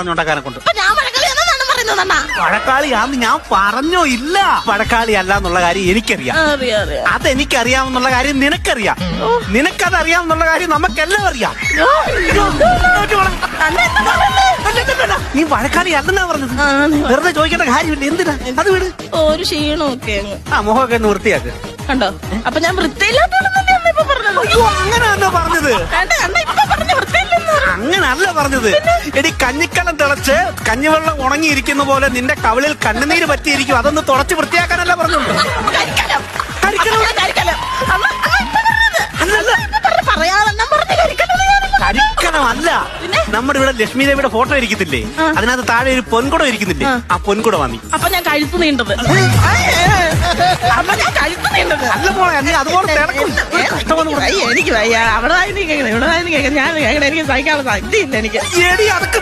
പറഞ്ഞുണ്ടാക്കാനെ കൊണ്ട് ഞാൻ വഴക്കളി പറയുന്നത് അണ്ണാ? വഴക്കാളിയാന്ന് ഞാൻ പറഞ്ഞോ ഇല്ല. പഴക്കാളി അല്ല എന്നുള്ള കാര്യം എനിക്കറിയാം. അറിയാം അറിയാം. അതെനിക്കറിയാമെന്നുള്ള കാര്യം നിനക്കറിയാം. നിനക്കത് അറിയാമെന്നുള്ള കാര്യം നമുക്കെല്ലാം അറിയാം അണ്ണ എന്താ പറയുന്നത്? നീ പഴക്കാളി അല്ലെന്നാ പറഞ്ഞത്. വെറുതെ ചോദിക്കേണ്ട കാര്യമില്ല. എന്തിനാ? അത് വിട്. ഒരു ക്ഷീണമൊക്കെ അങ്ങ്. ആ മുഖമൊക്കെ ഒന്ന് വൃത്തിയാക്ക്. കണ്ടോ? അപ്പൊ ഞാൻ വൃത്തിയില്ലാത്ത അമ്മ ഇപ്പൊ പറഞ്ഞത്? അയ്യോ അങ്ങനെ പറഞ്ഞത്. കണ്ട? അങ്ങനല്ല പറഞ്ഞത്. എടി കഞ്ഞിക്കലം തിളച്ച് കഞ്ഞിവെള്ളം ഉണങ്ങിയിരിക്കുന്ന പോലെ നിന്റെ കവിളിൽ കണ്ണുനീര് പറ്റിയിരിക്കും. അതൊന്ന് തുടച്ച് വൃത്തിയാക്കാനല്ല പറഞ്ഞത്. നമ്മുടെ ഇവിടെ ലക്ഷ്മി ദേവിയുടെ ഫോട്ടോ ഇരിക്കത്തില്ലേ? അതിനകത്ത് താഴെ ഒരു പൊൻകുടം ഇരിക്കുന്നില്ലേ? ആ. പൊൻകുട വാങ്ങി. അപ്പൊ ഞാൻ കഴുത്ത് നീണ്ടത്. അപ്പൊ ഞാൻ കഴുത്ത് നീണ്ടത്. അല്ല മോളെ നീ അതുപോലെ തിളക്കും. ഒരു കഷ്ടമെന്ന് പറഞ്ഞു. അയ്യ, എനിക്ക് വയ്യ. അവിടെ ഇവിടെ ഞാൻ കേൾക്കണം എനിക്ക് സഹിക്കാനുള്ള ശക്തിയില്ല എനിക്ക്. എടി അതൊക്കെ